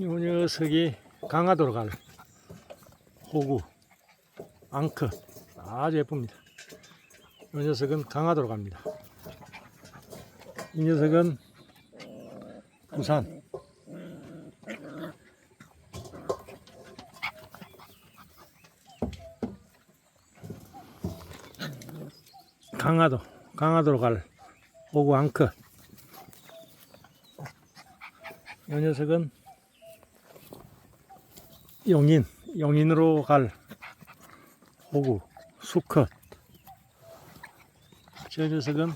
이 녀석이 강화도로 갈 호구 앙크 아주 예쁩니다. 이 녀석은 강화도로 갑니다. 이 녀석은 부산 강화도 강화도로 갈 호구 앙크 이 녀석은 용인, 용인으로 갈 호구, 수컷. 저 녀석은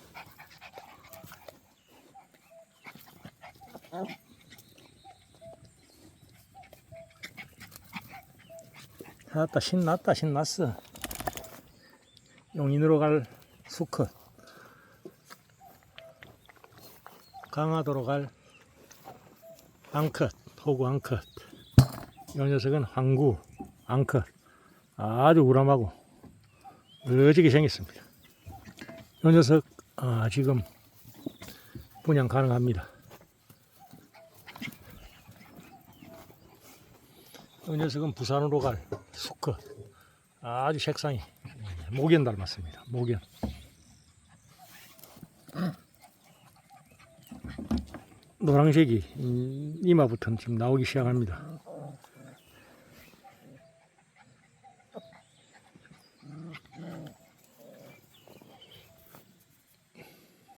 아따 신났다 신났어. 용인으로 갈 수컷. 강화도로 갈 앙컷 호구 앙컷 이 녀석은 황구, 앙컷. 아주 우람하고 멋지게 생겼습니다. 이 녀석 아, 지금 분양 가능합니다. 이 녀석은 부산으로 갈 수컷. 아주 색상이 목연 닮았습니다. 목연. 노란색이 음, 이마부터는 지금 나오기 시작합니다.